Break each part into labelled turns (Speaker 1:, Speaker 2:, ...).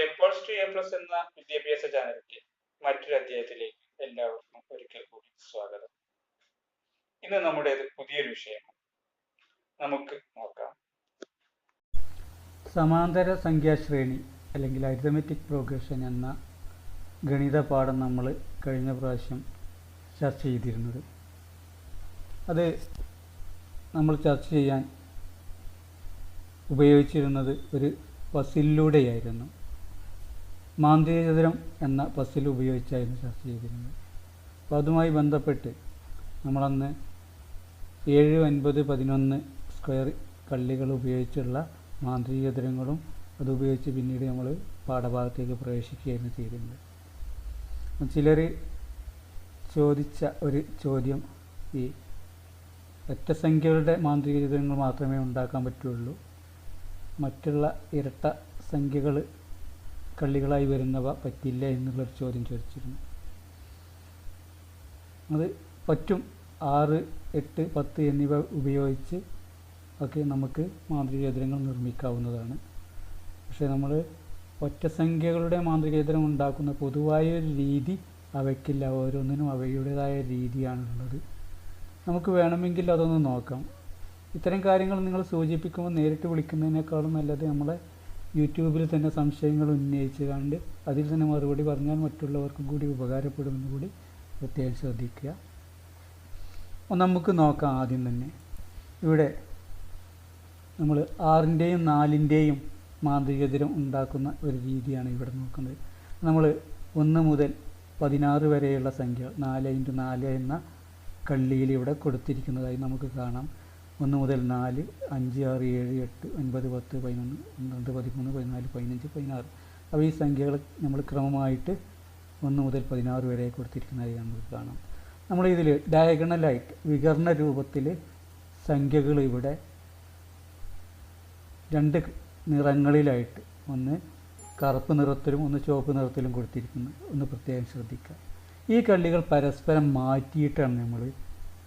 Speaker 1: A plus two A plus എന്ന വിദ്യാഭ്യാസ ചാനലിന്റെ മറ്റൊരു അധ്യായത്തിലേക്ക് എല്ലാവർക്കും ഒരിക്കൽ കൂടി സ്വാഗതം. ഇന്ന് നമ്മുടേത് പുതിയൊരു വിഷയമാണ് നമുക്ക് നോക്കാം.
Speaker 2: സമാന്തര സംഖ്യാശ്രേണി അല്ലെങ്കിൽ അരിതമെറ്റിക് പ്രോഗ്രഷൻ എന്ന ഗണിത പാഠം നമ്മൾ കഴിഞ്ഞ പ്രാവശ്യം ചർച്ച ചെയ്തിരുന്നത്. അത് നമ്മൾ ചർച്ച ചെയ്യാൻ ഉപയോഗിച്ചിരുന്നത് ഒരു പസിലൂടെയായിരുന്നു മാന്ത്രികചതുരം എന്ന പസിൽ ഉപയോഗിച്ചായിരുന്നു ചർച്ച ചെയ്തിരുന്നത്. അപ്പോൾ അതുമായി ബന്ധപ്പെട്ട് നമ്മളന്ന് ഏഴ് ഒൻപത് പതിനൊന്ന് സ്ക്വയർ കള്ളികൾ ഉപയോഗിച്ചുള്ള മാന്ത്രികചതുരങ്ങളും അതുപയോഗിച്ച് പിന്നീട് നമ്മൾ പാഠഭാഗത്തേക്ക് പ്രവേശിക്കുകയായിരുന്നു ചെയ്തിരുന്നത്. ചിലർ ചോദിച്ച ഒരു ചോദ്യം ഈ ഒറ്റസംഖ്യകളുടെ മാന്ത്രിക ചിത്രങ്ങൾ മാത്രമേ ഉണ്ടാക്കാൻ പറ്റുള്ളൂ. മറ്റുള്ള ഇരട്ട സംഖ്യകൾ കള്ളികളായി വരുന്നവ പറ്റില്ല എന്നുള്ളൊരു ചോദ്യം ചോദിച്ചിരുന്നു. അത് പറ്റും ആറ് എട്ട് പത്ത് എന്നിവ ഉപയോഗിച്ച് ഒക്കെ നമുക്ക് മാന്ത്രിക ചിത്രങ്ങൾ നിർമ്മിക്കാവുന്നതാണ്. പക്ഷേ നമ്മൾ ഒറ്റസംഖ്യകളുടെ മാന്ത്രിക ചിത്രം ഉണ്ടാക്കുന്ന പൊതുവായ ഒരു രീതി അവയ്ക്കില്ല. ഓരോന്നിനും അവയുടേതായ രീതിയാണുള്ളത്. നമുക്ക് വേണമെങ്കിൽ അതൊന്ന് നോക്കാം. ഇത്തരം കാര്യങ്ങൾ നിങ്ങൾ സൂചിപ്പിക്കുമ്പോൾ നേരിട്ട് വിളിക്കുന്നതിനേക്കാളും നല്ലത് നമ്മളെ യൂട്യൂബിൽ തന്നെ സംശയങ്ങൾ ഉന്നയിച്ച് കണ്ട് അതിൽ തന്നെ മറുപടി പറഞ്ഞാൽ മറ്റുള്ളവർക്കും കൂടി ഉപകാരപ്പെടുമെന്ന് കൂടി പ്രത്യേകം ശ്രദ്ധിക്കുക. നമുക്ക് നോക്കാം ആദ്യം തന്നെ. ഇവിടെ നമ്മൾ ആറിന്റെയും നാലിന്റെയും മാന്ത്രികതിരം ഉണ്ടാക്കുന്ന ഒരു രീതിയാണ് ഇവിടെ നോക്കുന്നത്. നമ്മൾ ഒന്ന് മുതൽ പതിനാറ് വരെയുള്ള സംഖ്യ നാല് ഇന്റു നാല് എന്ന കള്ളിയിൽ ഇവിടെ കൊടുത്തിരിക്കുന്നതായി നമുക്ക് കാണാം. ഒന്ന് മുതൽ നാല് അഞ്ച് ആറ് ഏഴ് എട്ട് ഒൻപത് പത്ത് പതിനൊന്ന് പന്ത്രണ്ട് പതിമൂന്ന് പതിനാല് പതിനഞ്ച് പതിനാറ്. അപ്പോൾ ഈ സംഖ്യകൾ നമ്മൾ ക്രമമായിട്ട് ഒന്ന് മുതൽ പതിനാറ് വരെ കൊടുത്തിരിക്കുന്നതായി നമുക്ക് കാണാം. നമ്മളിതിൽ ഡയഗണലായിട്ട് വികർണ രൂപത്തിൽ സംഖ്യകൾ ഇവിടെ രണ്ട് നിറങ്ങളിലായിട്ട് ഒന്ന് കറുപ്പ് നിറത്തിലും ഒന്ന് ചുവപ്പ് നിറത്തിലും കൊടുത്തിരിക്കുന്നു. ഒന്ന് പ്രത്യേകം ശ്രദ്ധിക്കുക. ഈ കള്ളികൾ പരസ്പരം മാറ്റിയിട്ടാണ് നമ്മൾ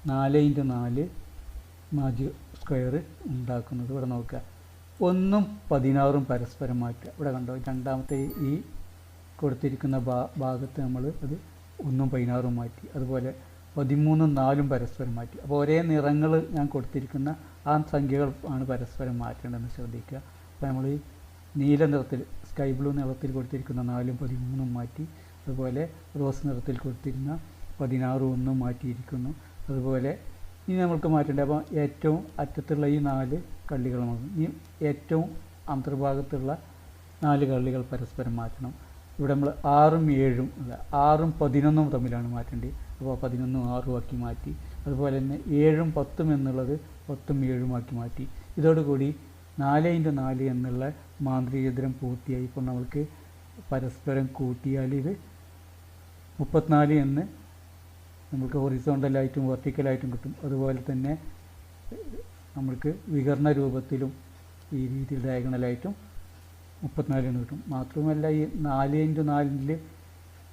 Speaker 2: നാല് ഇന്റു നാല് മാജി സ്ക്വയർ ഉണ്ടാക്കുന്നത് ഇവിടെ നോക്കുക. ഒന്നും പതിനാറും പരസ്പരം മാറ്റുക. ഇവിടെ കണ്ടോ? രണ്ടാമത്തെ ഈ കൊടുത്തിരിക്കുന്ന ഭാഗത്ത് നമ്മൾ അത് ഒന്നും പതിനാറും മാറ്റി. അതുപോലെ പതിമൂന്നും നാലും പരസ്പരം മാറ്റി. അപ്പോൾ ഒരേ നിറങ്ങൾ ഞാൻ കൊടുത്തിരിക്കുന്ന ആ സംഖ്യകൾ ആണ് പരസ്പരം മാറ്റേണ്ടതെന്ന് ശ്രദ്ധിക്കുക. അപ്പോൾ നമ്മൾ ഈ നീല നിറത്തിൽ സ്കൈ ബ്ലൂ നിറത്തിൽ കൊടുത്തിരിക്കുന്ന നാലും പതിമൂന്നും മാറ്റി. അതുപോലെ റോസ് നിറത്തിൽ കൊടുത്തിരുന്ന പതിനാറും ഒന്നും മാറ്റിയിരിക്കുന്നു. അതുപോലെ ഇനി നമ്മൾക്ക് മാറ്റേണ്ടത് അപ്പോൾ ഏറ്റവും അറ്റത്തുള്ള ഈ നാല് കള്ളികൾ മാറ്റണം ഇനി ഏറ്റവും അന്തർഭാഗത്തുള്ള നാല് കള്ളികൾ പരസ്പരം മാറ്റണം. ഇവിടെ നമ്മൾ ആറും ഏഴും അല്ല ആറും പതിനൊന്നും തമ്മിലാണ് മാറ്റേണ്ടത്. അപ്പോൾ പതിനൊന്നും ആറും ആക്കി മാറ്റി അതുപോലെ തന്നെ ഏഴും പത്തും എന്നുള്ളത് പത്തും ഏഴും ആക്കി മാറ്റി. ഇതോടുകൂടി നാല് ഇന്റു നാല് എന്നുള്ള മാന്ത്രികേതരം പൂർത്തിയായി. ഇപ്പോൾ നമ്മൾക്ക് പരസ്പരം കൂട്ടിയാൽ ഇത് മുപ്പത്തിനാല് എന്ന് നമുക്ക് ഹൊറിസോണ്ടലായിട്ടും വെർട്ടിക്കലായിട്ടും കിട്ടും. അതുപോലെ തന്നെ നമുക്ക് വികർണ രൂപത്തിലും ഈ രീതിയിൽ ഡയഗണലായിട്ടും മുപ്പത്തിനാല് എന്ന് കിട്ടും. മാത്രമല്ല ഈ നാല് ഇന്റു നാലിൽ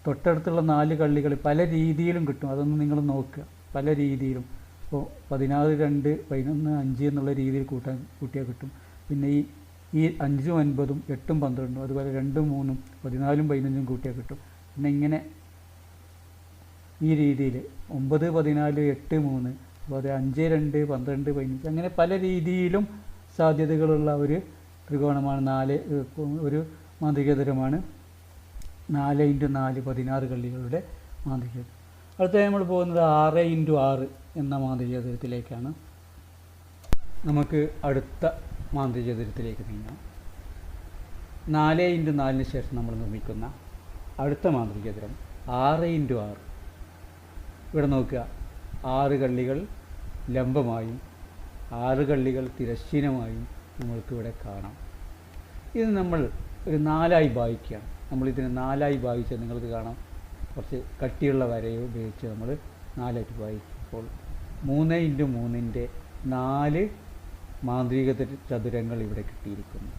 Speaker 2: തൊട്ടടുത്തുള്ള നാല് കള്ളികൾ പല രീതിയിലും കിട്ടും. അതൊന്ന് നിങ്ങൾ നോക്കുക. പല രീതിയിലും. ഇപ്പോൾ പതിനാറ് രണ്ട് പതിനൊന്ന് അഞ്ച് എന്നുള്ള രീതിയിൽ കൂട്ടാൻ കൂട്ടിയാൽ കിട്ടും. പിന്നെ ഈ ഈ അഞ്ചും ഒൻപതും എട്ടും പന്ത്രണ്ടും അതുപോലെ രണ്ടും മൂന്നും പതിനാലും പതിനഞ്ചും കൂട്ടിയാൽ കിട്ടും. പിന്നെ ഇങ്ങനെ ഈ രീതിയിൽ ഒമ്പത് പതിനാല് എട്ട് മൂന്ന് അതുപോലെ അഞ്ച് രണ്ട് പന്ത്രണ്ട് പതിനഞ്ച് അങ്ങനെ പല രീതിയിലും സാധ്യതകളുള്ള ഒരു ത്രികോണമാണ്. നാല് ഒരു മാന്ത്രികതരമാണ്. നാല് ഇന്റു നാല് പതിനാറ് കള്ളികളുടെ മാന്ത്രികത അടുത്ത നമ്മൾ പോകുന്നത് ആറ് ഇന്റു ആറ് എന്ന മാന്ത്രികതരത്തിലേക്കാണ്. നമുക്ക് അടുത്ത മാന്ത്രികതരത്തിലേക്ക് നീങ്ങാം. നാല് ഇന്റു നാലിന് ശേഷം നമ്മൾ നിർമ്മിക്കുന്ന അടുത്ത മാന്ത്രികതരം ആറ് ഇന്റു ആറ്. ഇവിടെ നോക്കുക. ആറ് കള്ളികൾ ലംബമായും ആറ് കള്ളികൾ തിരശ്ചീനമായും നമ്മൾക്കിവിടെ കാണാം. ഇത് നമ്മൾ ഒരു നാലായി ഭാവിക്കുകയാണ് നമ്മളിതിനെ നാലായി ഭാഗിച്ചാൽ നിങ്ങൾക്ക് കാണാം. കുറച്ച് കട്ടിയുള്ള വരയോ ഉപയോഗിച്ച് നമ്മൾ നാലായിട്ട് ഭാഗിക്കുമ്പോൾ മൂന്ന് ഇന്റു മൂന്നിന്റെ നാല് മാന്ത്രിക ചതുരങ്ങൾ ഇവിടെ കിട്ടിയിരിക്കുന്നു.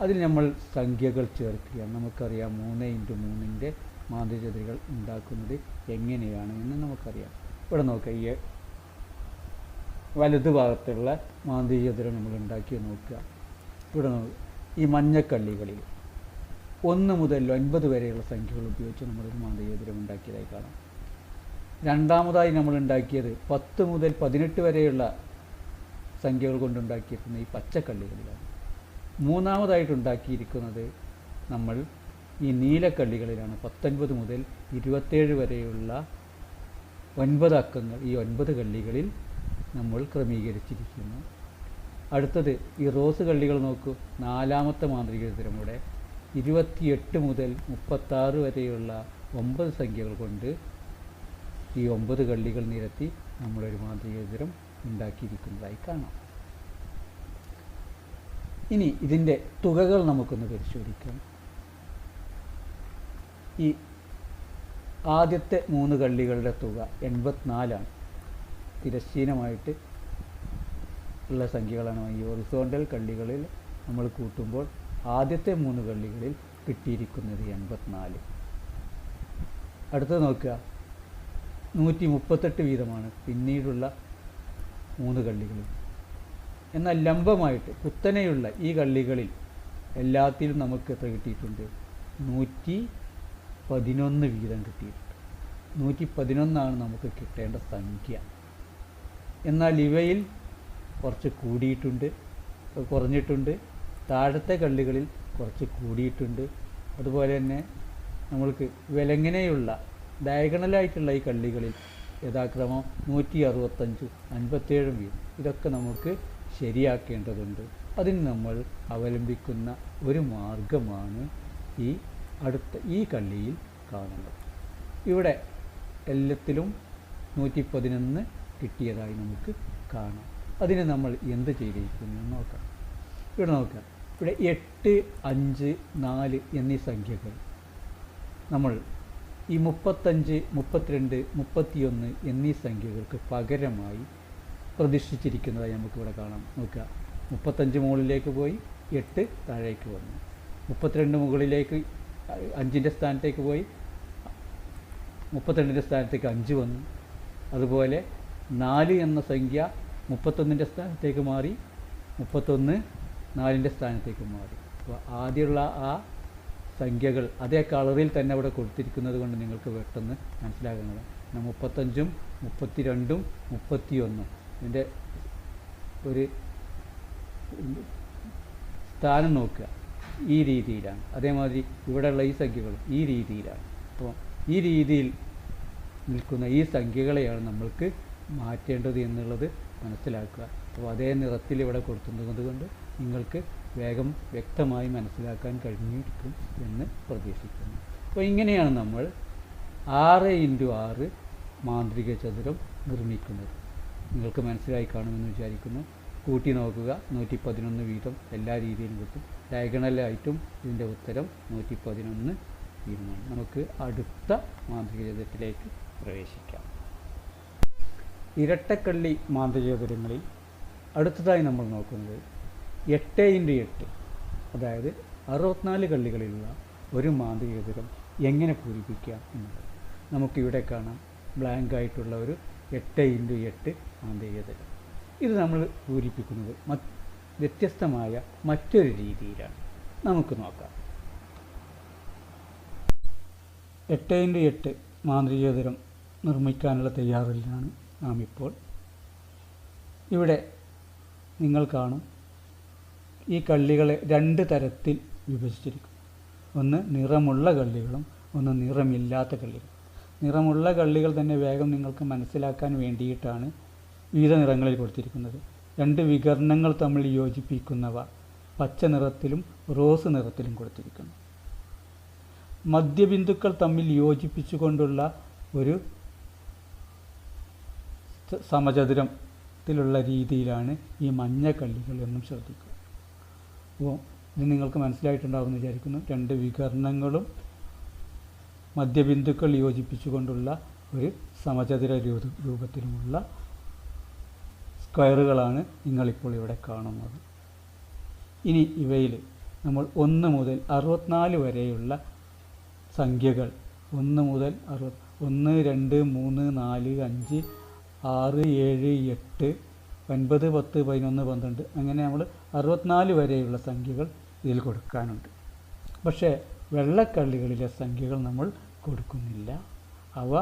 Speaker 2: അതിൽ നമ്മൾ സംഖ്യകൾ ചേർക്കുകയാണ്. നമുക്കറിയാം മൂന്ന് ഇന്റു മൂന്നിന്റെ മാന്ത്രിക ഉണ്ടാക്കുന്നത് എങ്ങനെയാണ് എന്ന് നമുക്കറിയാം. ഇവിടെ നോക്കുക ഈ വലതുഭാഗത്തുള്ള ഭാഗത്തുള്ള മാന്ത്രിക നമ്മൾ ഉണ്ടാക്കി നോക്കുക. ഇവിടെ നോക്കുക ഈ മഞ്ഞക്കള്ളികളിൽ ഒന്ന് മുതൽ ഒൻപത് വരെയുള്ള സംഖ്യകൾ ഉപയോഗിച്ച് നമ്മളൊരു മാന്ത്രികോതിരം ഉണ്ടാക്കിയതായി കാണാം. രണ്ടാമതായി നമ്മൾ ഉണ്ടാക്കിയത് പത്ത് മുതൽ പതിനെട്ട് വരെയുള്ള സംഖ്യകൾ കൊണ്ടുണ്ടാക്കിയിരിക്കുന്ന ഈ പച്ചക്കള്ളികളിലാണ് മൂന്നാമതായിട്ടുണ്ടാക്കിയിരിക്കുന്നത് നമ്മൾ ഈ നീലക്കള്ളികളിലാണ് പത്തൊൻപത് മുതൽ ഇരുപത്തേഴ് വരെയുള്ള ഒൻപത് അക്കങ്ങൾ ഈ ഒൻപത് കള്ളികളിൽ നമ്മൾ ക്രമീകരിച്ചിരിക്കുന്നു. അടുത്തത് ഈ റോസ് കള്ളികൾ നോക്കൂ. നാലാമത്തെ മാന്ത്രിക ഇവിടെ ഇരുപത്തിയെട്ട് മുതൽ മുപ്പത്താറ് വരെയുള്ള ഒമ്പത് സംഖ്യകൾ കൊണ്ട് ഈ ഒമ്പത് കള്ളികൾ നിരത്തി നമ്മളൊരു മാന്ത്രികതരം ഉണ്ടാക്കിയിരിക്കുന്നതായി കാണാം. ഇനി ഇതിന്റെ തുകകൾ നമുക്കൊന്ന് പരിശോധിക്കാം. ഈ ആദ്യത്തെ മൂന്ന് കള്ളികളുടെ തുക എൺപത്തിനാലാണ്. തിരശ്ചീനമായിട്ട് ഉള്ള സംഖ്യകളാണ് ഈ ഒറിസോണ്ടൽ കള്ളികളിൽ നമ്മൾ കൂട്ടുമ്പോൾ ആദ്യത്തെ മൂന്ന് കള്ളികളിൽ കിട്ടിയിരിക്കുന്നത് എൺപത്തിനാല്. അടുത്തത് നോക്കുക. നൂറ്റി മുപ്പത്തെട്ട് വീതമാണ് പിന്നീടുള്ള മൂന്ന് കള്ളികളിൽ. എന്നാൽ ലംബമായിട്ട് കുത്തനെയുള്ള ഈ കള്ളികളിൽ എല്ലാത്തിലും നമുക്ക് എത്ര കിട്ടിയിട്ടുണ്ട്? നൂറ്റി പതിനൊന്ന് വീതം കിട്ടിയിട്ടുണ്ട്. നൂറ്റി പതിനൊന്നാണ് നമുക്ക് കിട്ടേണ്ട സംഖ്യ. എന്നാൽ ഇവയിൽ കുറച്ച് കൂടിയിട്ടുണ്ട് കുറഞ്ഞിട്ടുണ്ട്. താഴത്തെ കള്ളികളിൽ കുറച്ച് കൂടിയിട്ടുണ്ട്. അതുപോലെ തന്നെ നമ്മൾക്ക് വിലങ്ങനെയുള്ള ഡയഗണലായിട്ടുള്ള ഈ കള്ളികളിൽ യഥാക്രമം നൂറ്റി അറുപത്തഞ്ച് അൻപത്തേഴും വീതം. ഇതൊക്കെ നമുക്ക് ശരിയാക്കേണ്ടതുണ്ട്. അതിന് നമ്മൾ അവലംബിക്കുന്ന ഒരു മാർഗമാണ് ഈ അടുത്ത ഈ കള്ളിയിൽ കാണുന്നത്. ഇവിടെ എല്ലാത്തിലും നൂറ്റി പതിനൊന്ന് കിട്ടിയതായി നമുക്ക് കാണാം. അതിന് നമ്മൾ എന്ത് ചെയ്തിരിക്കുന്നു എന്ന് നോക്കാം. ഇവിടെ നോക്കാം. ഇവിടെ എട്ട് അഞ്ച് നാല് എന്നീ സംഖ്യകൾ. നമ്മൾ ഈ മുപ്പത്തഞ്ച് മുപ്പത്തിരണ്ട് മുപ്പത്തിയൊന്ന് എന്നീ സംഖ്യകൾക്ക് പകരമായി പ്രതിഷ്ഠിച്ചിരിക്കുന്നതായി നമുക്കിവിടെ കാണാം. നോക്കുക. മുപ്പത്തഞ്ച് മുകളിലേക്ക് പോയി എട്ട് താഴേക്ക് വന്നു. മുപ്പത്തിരണ്ട് മുകളിലേക്ക് അഞ്ചിന്റെ സ്ഥാനത്തേക്ക് പോയി. മുപ്പത്തിരണ്ടിന്റെ സ്ഥാനത്തേക്ക് അഞ്ച് വന്നു. അതുപോലെ നാല് എന്ന സംഖ്യ മുപ്പത്തൊന്നിന്റെ സ്ഥാനത്തേക്ക് മാറി മുപ്പത്തൊന്ന് നാലിന്റെ സ്ഥാനത്തേക്ക് മാറി. അപ്പോൾ ആദ്യമുള്ള ആ സംഖ്യകൾ അതേ കളറിൽ തന്നെ അവിടെ കൊടുത്തിരിക്കുന്നത് കൊണ്ട് നിങ്ങൾക്ക് പെട്ടെന്ന് മനസ്സിലാകുന്നത്. എന്നാൽ മുപ്പത്തഞ്ചും മുപ്പത്തിരണ്ടും മുപ്പത്തിയൊന്നും. ഇതിന്റെ ഒരു സ്ഥാനം നോക്കുക. ഈ രീതിയിലാണ്. അതേമാതിരി ഇവിടെയുള്ള ഈ സംഖ്യകൾ ഈ രീതിയിലാണ്. അപ്പോൾ ഈ രീതിയിൽ നിൽക്കുന്ന ഈ സംഖ്യകളെയാണ് നമ്മൾക്ക് മാറ്റേണ്ടത് എന്നുള്ളത് മനസ്സിലാക്കുക. അപ്പോൾ അതേ നിറത്തിൽ ഇവിടെ കൊടുത്തുന്നത് കൊണ്ട് നിങ്ങൾക്ക് വേഗം വ്യക്തമായി മനസ്സിലാക്കാൻ കഴിഞ്ഞിരിക്കും എന്ന് പ്രതീക്ഷിക്കുന്നു. അപ്പോൾ ഇങ്ങനെയാണ് നമ്മൾ ആറ് ഇന്റു ആറ് മാന്ത്രിക ചതുരം നിർമ്മിക്കുന്നത്. നിങ്ങൾക്ക് മനസ്സിലായി കാണുമെന്ന് വിചാരിക്കുന്നു. കൂട്ടി നോക്കുക. നൂറ്റി പതിനൊന്ന് വീതം എല്ലാ രീതിയിലും കിട്ടും. ഡയഗണലായിട്ടും ഇതിന്റെ ഉത്തരം നൂറ്റി പതിനൊന്ന് തീരുമാനം. നമുക്ക് അടുത്ത മാന്ത്രികചതുരത്തിലേക്ക് പ്രവേശിക്കാം. ഇരട്ടക്കള്ളി മാന്ത്രികചതുരങ്ങളിൽ അടുത്തതായി നമ്മൾ നോക്കുന്നത് എട്ട് ഇന്റു എട്ട് അതായത് അറുപത്തിനാല് കള്ളികളിലുള്ള ഒരു മാന്ത്രികചതുരം എങ്ങനെ പൂരിപ്പിക്കാം എന്നുള്ളത്. നമുക്കിവിടെ കാണാം ബ്ലാങ്ക് ആയിട്ടുള്ള ഒരു എട്ട് ഇന്റു എട്ട് മാന്ത്രികചതുരം ഇത് നമ്മൾ പൂരിപ്പിക്കുന്നത് മറ്റ് വ്യത്യസ്തമായ മറ്റൊരു രീതിയിലാണ്. നമുക്ക് നോക്കാം. എട്ട് ഇന്റു എട്ട് മാന്ത്രികതരം നിർമ്മിക്കാനുള്ള തയ്യാറിലാണ് നാം ഇപ്പോൾ ഇവിടെ നിങ്ങൾ കാണും ഈ കള്ളികളെ രണ്ട് തരത്തിൽ വിഭജിച്ചിരിക്കും. ഒന്ന് നിറമുള്ള കള്ളികളും ഒന്ന് നിറമില്ലാത്ത കള്ളികളും. നിറമുള്ള കള്ളികൾ തന്നെ വേഗം നിങ്ങൾക്ക് മനസ്സിലാക്കാൻ വേണ്ടിയിട്ടാണ് വിവിധ നിറങ്ങളിൽ കൊടുത്തിരിക്കുന്നത്. രണ്ട് വികരണങ്ങൾ തമ്മിൽ യോജിപ്പിക്കുന്നവ പച്ച നിറത്തിലും റോസ് നിറത്തിലും കൊടുത്തിരിക്കുന്നു. മധ്യബിന്ദുക്കൾ തമ്മിൽ യോജിപ്പിച്ചുകൊണ്ടുള്ള ഒരു സമചതുരത്തിലുള്ള രീതിയിലാണ് ഈ മഞ്ഞ കള്ളികൾ എന്നും ശ്രദ്ധിക്കുക. അപ്പോൾ ഇത് നിങ്ങൾക്ക് മനസ്സിലായിട്ടുണ്ടാകുമെന്ന് വിചാരിക്കുന്നു. രണ്ട് വികരണങ്ങളും മധ്യബിന്ദുക്കൾ യോജിപ്പിച്ചുകൊണ്ടുള്ള ഒരു സമചതുര രൂപ- രൂപത്തിലുമുള്ള സ്ക്വയറുകളാണ് നിങ്ങളിപ്പോൾ ഇവിടെ കാണുന്നത്. ഇനി ഇവയിൽ നമ്മൾ ഒന്ന് മുതൽ അറുപത്തിനാല് വരെയുള്ള സംഖ്യകൾ ഒന്ന് മുതൽ അറുപത് ഒന്ന് രണ്ട് മൂന്ന് നാല് അഞ്ച് ആറ് ഏഴ് എട്ട് ഒൻപത് പത്ത് പതിനൊന്ന് പന്ത്രണ്ട് അങ്ങനെ നമ്മൾ അറുപത്തിനാല് വരെയുള്ള സംഖ്യകൾ ഇതിൽ കൊടുക്കാനുണ്ട്. പക്ഷേ വെള്ളക്കള്ളികളിലെ സംഖ്യകൾ നമ്മൾ കൊടുക്കുന്നില്ല. അവ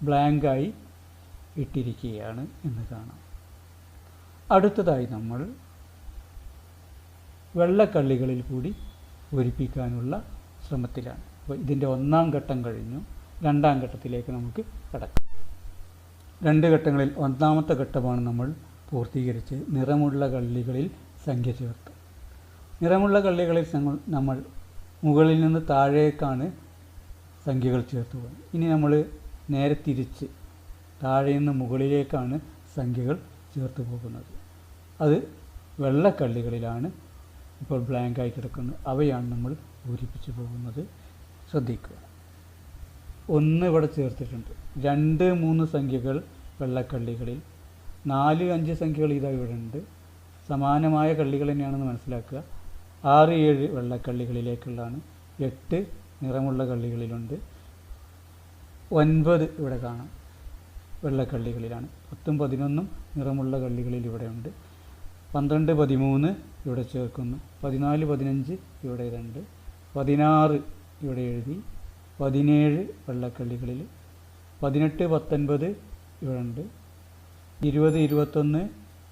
Speaker 2: ബ്ലാങ്കായി ഇട്ടിരിക്കുകയാണ് എന്ന് കാണാം. അടുത്തതായി നമ്മൾ വെള്ളക്കള്ളികളിൽ കൂടി പൂരിപ്പിക്കാനുള്ള ശ്രമത്തിലാണ്. അപ്പോൾ ഇതിന്റെ ഒന്നാം ഘട്ടം കഴിഞ്ഞു. രണ്ടാം ഘട്ടത്തിലേക്ക് നമുക്ക് കടക്കാം. രണ്ട് ഘട്ടങ്ങളിൽ ഒന്നാമത്തെ ഘട്ടമാണ് നമ്മൾ പൂർത്തീകരിച്ച് നിറമുള്ള കള്ളികളിൽ സംഖ്യ ചേർത്ത്. നിറമുള്ള കള്ളികളിൽ നമ്മൾ മുകളിൽ നിന്ന് താഴേക്കാണ് സംഖ്യകൾ ചേർത്ത് പോകുന്നത്. ഇനി നമ്മൾ നേരെ തിരിച്ച് താഴെ നിന്ന് മുകളിലേക്കാണ് സംഖ്യകൾ ചേർത്ത് പോകുന്നത്. അത് വെള്ളക്കള്ളികളിലാണ് ഇപ്പോൾ ബ്ലാങ്കായി കിടക്കുന്നത്. അവയാണ് നമ്മൾ പൂരിപ്പിച്ച് പോകുന്നത്. ശ്രദ്ധിക്കുക. ഒന്ന് ഇവിടെ ചേർത്തിട്ടുണ്ട്. രണ്ട് മൂന്ന് സംഖ്യകൾ വെള്ളക്കള്ളികളിൽ. നാല് അഞ്ച് സംഖ്യകൾ ഇതാ ഇവിടെ ഉണ്ട്. സമാനമായ കള്ളികൾ തന്നെയാണെന്ന് മനസ്സിലാക്കുക. ആറ് ഏഴ് വെള്ളക്കള്ളികളിലേക്കുള്ളതാണ്. എട്ട് നിറമുള്ള കള്ളികളിലുണ്ട്. ഒൻപത് ഇവിടെ കാണാം. വെള്ളക്കള്ളികളിലാണ് പത്തും പതിനൊന്നും നിറമുള്ള കള്ളികളിൽ ഇവിടെ ഉണ്ട്. പന്ത്രണ്ട് പതിമൂന്ന് ഇവിടെ ചേർക്കുന്നു. പതിനാല് പതിനഞ്ച് ഇവിടെ രണ്ട്. പതിനാറ് ഇവിടെ എഴുതി. പതിനേഴ് വെള്ളക്കള്ളികളിൽ. പതിനെട്ട് പത്തൊൻപത് ഇവിടെ ഉണ്ട്. ഇരുപത് ഇരുപത്തൊന്ന്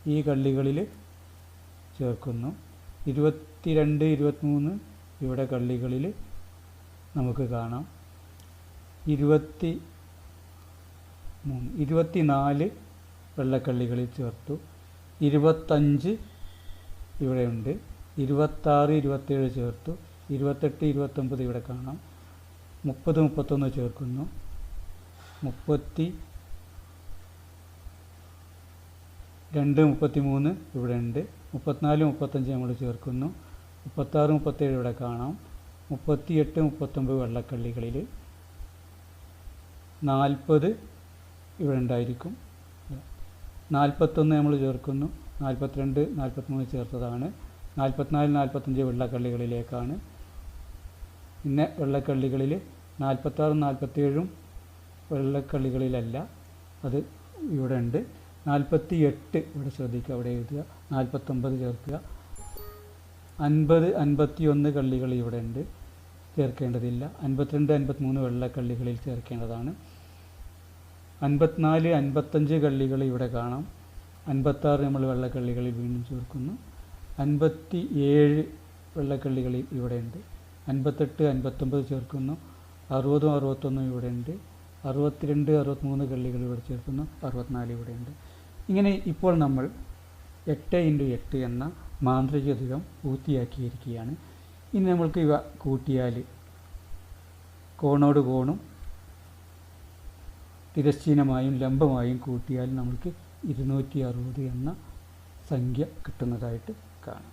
Speaker 2: ഈ കള്ളികളിൽ ചേർക്കുന്നു. ഇരുപത്തിരണ്ട് ഇരുപത്തിമൂന്ന് ഇവിടെ കള്ളികളിൽ നമുക്ക് കാണാം. ഇരുപത്തി മൂന്ന്. ഇരുപത്തിനാല് വെള്ളക്കള്ളികളിൽ ചേർത്തു. ഇരുപത്തഞ്ച് ഇവിടെയുണ്ട്. ഇരുപത്താറ് ഇരുപത്തേഴ് ചേർത്തു. ഇരുപത്തെട്ട് ഇരുപത്തൊമ്പത് ഇവിടെ കാണാം. മുപ്പത് മുപ്പത്തൊന്ന് ചേർക്കുന്നു. മുപ്പത്തി രണ്ട് മുപ്പത്തി മൂന്ന് ഇവിടെ ഉണ്ട് മുപ്പത്തിനാല് മുപ്പത്തഞ്ച് നമ്മൾ ചേർക്കുന്നു. മുപ്പത്താറ് മുപ്പത്തേഴ് ഇവിടെ കാണാം. മുപ്പത്തിയെട്ട് മുപ്പത്തൊമ്പത് വെള്ളക്കള്ളികളിൽ. നാൽപ്പത് ഇവിടെ ഉണ്ടായിരിക്കും. നാൽപ്പത്തൊന്ന് നമ്മൾ ചേർക്കുന്നു. നാൽപ്പത്തിരണ്ട് നാൽപ്പത്തിമൂന്ന് ചേർത്തതാണ്. നാൽപ്പത്തിനാല് നാൽപ്പത്തഞ്ച് വെള്ളക്കള്ളികളിലേക്കാണ്. പിന്നെ വെള്ളക്കള്ളികളിൽ നാൽപ്പത്താറും നാൽപ്പത്തേഴും വെള്ളക്കള്ളികളിലല്ല. അത് ഇവിടെ ഉണ്ട്. നാൽപ്പത്തി എട്ട് ഇവിടെ ശ്രദ്ധിക്കുക അവിടെ എഴുതുക. നാൽപ്പത്തൊമ്പത് ചേർക്കുക. അൻപത് അൻപത്തി ഒന്ന് കള്ളികൾ ഇവിടെ ഉണ്ട്. ചേർക്കേണ്ടതില്ല. അൻപത്തിരണ്ട് അൻപത്തിമൂന്ന് വെള്ളക്കള്ളികളിൽ ചേർക്കേണ്ടതാണ്. അൻപത്തിനാല് അൻപത്തഞ്ച് കള്ളികൾ ഇവിടെ കാണാം. അൻപത്താറ് നമ്മൾ വെള്ളക്കള്ളികളിൽ വീണ്ടും ചേർക്കുന്നു. അൻപത്തി ഏഴ് വെള്ളക്കള്ളികൾ ഇവിടെയുണ്ട് അൻപത്തെട്ട് അൻപത്തൊമ്പത് ചേർക്കുന്നു. അറുപതും അറുപത്തൊന്നും ഇവിടെയുണ്ട് അറുപത്തിരണ്ട് അറുപത്തിമൂന്ന് കള്ളികൾ ഇവിടെ ചേർക്കുന്നു. അറുപത്തിനാല് ഇവിടെയുണ്ട് ഇങ്ങനെ ഇപ്പോൾ നമ്മൾ എട്ട് ഇന്റു എട്ട് എന്ന മാന്ത്രികതികം പൂർത്തിയാക്കിയിരിക്കുകയാണ്. ഇനി നമ്മൾക്ക് ഇവ കൂട്ടിയാൽ കോണോട് കോണും തിരശ്ചീനമായും ലംബമായും കൂട്ടിയാൽ നമുക്ക് ഇരുന്നൂറ്റി അറുപത് എന്ന സംഖ്യ കിട്ടുന്നതായിട്ട് കാണാം.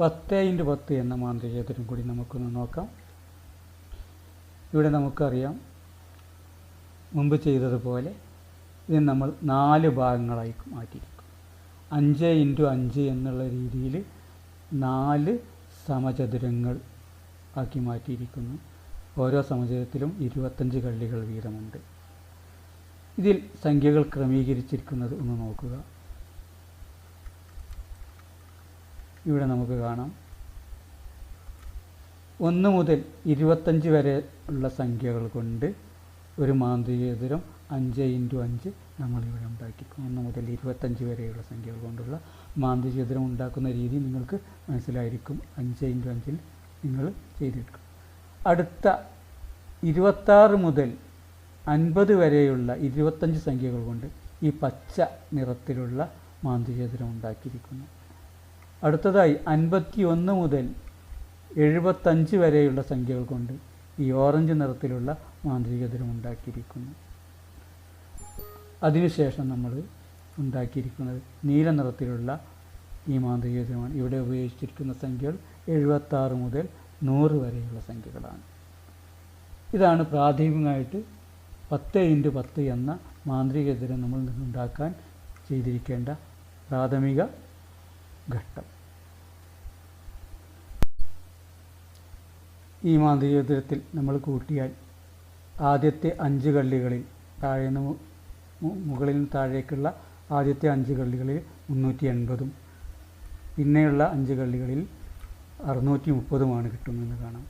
Speaker 2: പത്ത് ഇന്റു പത്ത് എന്ന മാന്ത്രികത്തിനും കൂടി നമുക്കൊന്ന് നോക്കാം. ഇവിടെ നമുക്കറിയാം മുമ്പ് ചെയ്തതുപോലെ ഇത് നമ്മൾ നാല് ഭാഗങ്ങളായി മാറ്റിയിരിക്കും. അഞ്ച് ഇന്റു അഞ്ച് എന്നുള്ള രീതിയിൽ നാല് സമചതുരങ്ങൾ ആക്കി മാറ്റിയിരിക്കുന്നു. ഓരോ സമുചയത്തിലും ഇരുപത്തഞ്ച് കള്ളികൾ വീതമുണ്ട്. ഇതിൽ സംഖ്യകൾ ക്രമീകരിച്ചിരിക്കുന്നത് ഒന്ന് നോക്കുക. ഇവിടെ നമുക്ക് കാണാം. ഒന്ന് മുതൽ ഇരുപത്തഞ്ച് വരെ ഉള്ള സംഖ്യകൾ കൊണ്ട് ഒരു മാന്ത്രികേതരം അഞ്ച് ഇന്റു അഞ്ച് നമ്മളിവിടെ ഉണ്ടാക്കിക്കും. ഒന്ന് മുതൽ ഇരുപത്തഞ്ച് വരെയുള്ള സംഖ്യകൾ കൊണ്ടുള്ള മാന്ത്രികേതരം ഉണ്ടാക്കുന്ന രീതി നിങ്ങൾക്ക് മനസ്സിലായിരിക്കും. അഞ്ച് ഇന്റു അഞ്ചിൽ നിങ്ങൾ ചെയ്തെടുക്കും. അടുത്ത ഇരുപത്താറ് മുതൽ അൻപത് വരെയുള്ള ഇരുപത്തഞ്ച് സംഖ്യകൾ കൊണ്ട് ഈ പച്ച നിറത്തിലുള്ള മാന്ത്രികേതരം ഉണ്ടാക്കിയിരിക്കുന്നു. അടുത്തതായി അൻപത്തി ഒന്ന് മുതൽ എഴുപത്തഞ്ച് വരെയുള്ള സംഖ്യകൾ കൊണ്ട് ഈ ഓറഞ്ച് നിറത്തിലുള്ള മാന്ത്രികേതരം ഉണ്ടാക്കിയിരിക്കുന്നു. അതിനുശേഷം നമ്മൾ ഉണ്ടാക്കിയിരിക്കുന്നത് നീല നിറത്തിലുള്ള ഈ മാന്ത്രികേതരമാണ്. ഇവിടെ ഉപയോഗിച്ചിരിക്കുന്ന സംഖ്യകൾ എഴുപത്താറ് മുതൽ നൂറ് വരെയുള്ള സംഖ്യകളാണ്. ഇതാണ് പ്രാഥമികമായിട്ട് പത്ത് ഇന്റു പത്ത് എന്ന മാന്ത്രികേതരം നമ്മൾ ഉണ്ടാക്കാൻ ചെയ്തിരിക്കേണ്ട പ്രാഥമിക ഘട്ടം. ഈ മാന്ത്രികത്തിൽ നമ്മൾ കൂട്ടിയാൽ ആദ്യത്തെ അഞ്ച് കള്ളികളിൽ താഴെ നിന്ന് മുകളിൽ നിന്ന് താഴേക്കുള്ള ആദ്യത്തെ അഞ്ച് കള്ളികളിൽ മുന്നൂറ്റി എൺപതും പിന്നെയുള്ള അഞ്ച് കള്ളികളിൽ അറുന്നൂറ്റി മുപ്പതുമാണ് കിട്ടുന്നതെന്ന് കാണാം.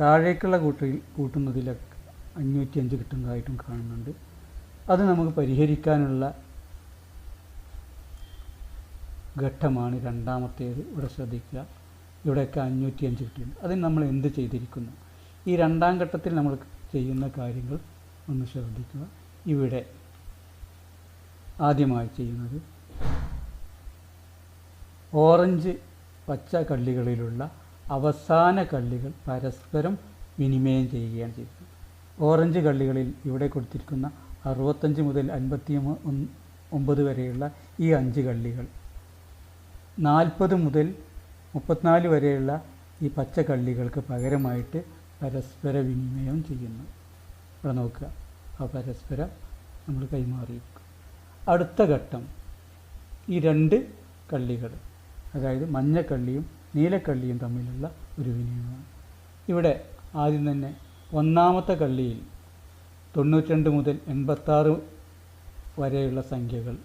Speaker 2: താഴേക്കുള്ള കൂട്ടിൽ കൂട്ടുന്നതിലൊക്കെ അഞ്ഞൂറ്റി അഞ്ച് കിട്ടുന്നതായിട്ടും കാണുന്നുണ്ട്. അത് നമുക്ക് പരിഹരിക്കാനുള്ള ഘട്ടമാണ് രണ്ടാമത്തേത്. ഇവിടെ ശ്രദ്ധിക്കുക. ഇവിടെയൊക്കെ അഞ്ഞൂറ്റി അഞ്ച് കിട്ടിയിട്ടുണ്ട്. അതിന് നമ്മൾ എന്ത് ചെയ്തിരിക്കുന്നു? ഈ രണ്ടാം ഘട്ടത്തിൽ നമ്മൾ ചെയ്യുന്ന കാര്യങ്ങൾ ഒന്ന് ശ്രദ്ധിക്കുക. ഇവിടെ ആദ്യമായി ചെയ്യുന്നത് ഓറഞ്ച് പച്ച കള്ളികളിലുള്ള അവസാന കള്ളികൾ പരസ്പരം വിനിമയം ചെയ്യുകയാണ് ചെയ്തത്. ഓറഞ്ച് കള്ളികളിൽ ഇവിടെ കൊടുത്തിരിക്കുന്ന അറുപത്തഞ്ച് മുതൽ അൻപത്തി ഒമ്പത് വരെയുള്ള ഈ അഞ്ച് കള്ളികൾ നാൽപ്പത് മുതൽ മുപ്പത്തിനാല് വരെയുള്ള ഈ പച്ച കള്ളികൾക്ക് പകരമായിട്ട് പരസ്പര വിനിമയം ചെയ്യുന്നു. ഇവിടെ നോക്കുക. ആ പരസ്പരം നമ്മൾ കൈമാറിയിരിക്കും അടുത്ത ഘട്ടം ഈ രണ്ട് കള്ളികൾ. അതായത് മഞ്ഞക്കള്ളിയും നീലക്കള്ളിയും തമ്മിലുള്ള ഒരു വിനിമയമാണ് ഇവിടെ ആദ്യം തന്നെ ഒന്നാമത്തെ കള്ളിയിൽ തൊണ്ണൂറ്റിരണ്ട് മുതൽ എൺപത്താറ് വരെയുള്ള സംഖ്യകൾ.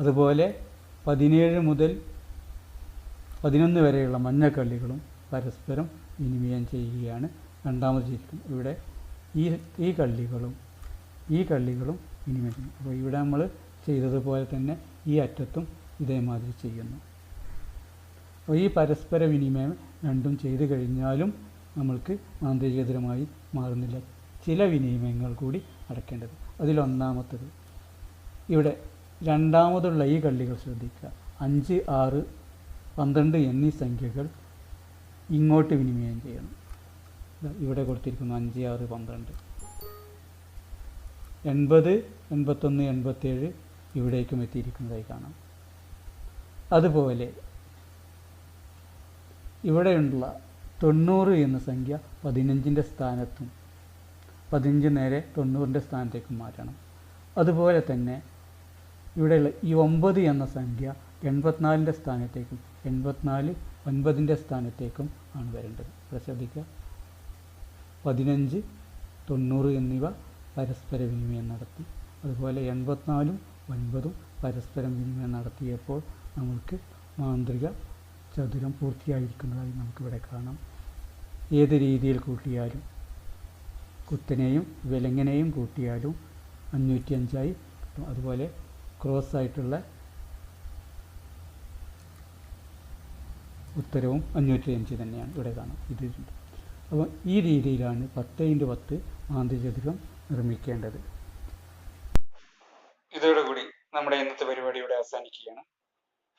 Speaker 2: അതുപോലെ പതിനേഴ് മുതൽ പതിനൊന്ന് വരെയുള്ള മഞ്ഞക്കള്ളികളും പരസ്പരം വിനിമയം ചെയ്യുകയാണ് രണ്ടാമത് ചെയ്തിരിക്കുന്നത് ഇവിടെ ഈ ഈ കള്ളികളും ഈ കള്ളികളും വിനിമയം അപ്പോൾ ഇവിടെ നമ്മൾ ചെയ്തതുപോലെ തന്നെ ഈ അറ്റത്തും ഇതേമാതിരി ചെയ്യുന്നു. ഈ പരസ്പര വിനിമയം രണ്ടും ചെയ്തു കഴിഞ്ഞാലും നമ്മൾക്ക് മാന്ത്രികേതരമായി മാറുന്നില്ല. ചില വിനിമയങ്ങൾ കൂടി അടക്കേണ്ടത് അതിലൊന്നാമത്തത് ഇവിടെ രണ്ടാമതുള്ള ഈ കള്ളികൾ ശ്രദ്ധിക്കുക. അഞ്ച് ആറ് പന്ത്രണ്ട് എന്നീ സംഖ്യകൾ ഇങ്ങോട്ട് വിനിമയം ചെയ്യണം. ഇവിടെ കൊടുത്തിരിക്കുന്നു അഞ്ച് ആറ് പന്ത്രണ്ട്. എൺപത് എൺപത്തൊന്ന് എൺപത്തേഴ് ഇവിടേക്കും എത്തിയിരിക്കുന്നതായി കാണാം. അതുപോലെ ഇവിടെയുള്ള തൊണ്ണൂറ് എന്ന സംഖ്യ പതിനഞ്ചിന്റെ സ്ഥാനത്തും പതിനഞ്ച് നേരെ തൊണ്ണൂറിന്റെ സ്ഥാനത്തേക്കും മാറ്റണം. അതുപോലെ തന്നെ ഇവിടെയുള്ള ഈ ഒമ്പത് എന്ന സംഖ്യ എൺപത്തിനാലിന്റെ സ്ഥാനത്തേക്കും എൺപത്തിനാല് ഒൻപതിന്റെ സ്ഥാനത്തേക്കും ആണ് വരേണ്ടത്. ഇവിടെ ശ്രദ്ധിക്കുക. പതിനഞ്ച് തൊണ്ണൂറ് എന്നിവ പരസ്പര വിനിമയം നടത്തി. അതുപോലെ എൺപത്തിനാലും ഒൻപതും പരസ്പരം വിനിമയം നടത്തിയപ്പോൾ നമുക്ക് മാന്ത്രിക ചതുരം പൂർത്തിയായിരിക്കുന്നതായി നമുക്കിവിടെ കാണാം. ഏത് രീതിയിൽ കൂട്ടിയാലും കുത്തനെയും വിലങ്ങനെയും കൂട്ടിയാലും അഞ്ഞൂറ്റി അഞ്ചായി കിട്ടും. അതുപോലെ ക്രോസ് ആയിട്ടുള്ള ഉത്തരവും അഞ്ഞൂറ്റി അഞ്ച് തന്നെയാണ് ഇവിടെ കാണാം. ഇത് അപ്പോൾ ഈ രീതിയിലാണ് പത്ത് ഇന്റു പത്ത് മാന്ത്രിചതുരം നിർമ്മിക്കേണ്ടത്.
Speaker 1: ഇതോടുകൂടി നമ്മുടെ ഇന്നത്തെ പരിപാടി ഇവിടെ അവസാനിക്കുകയാണ്.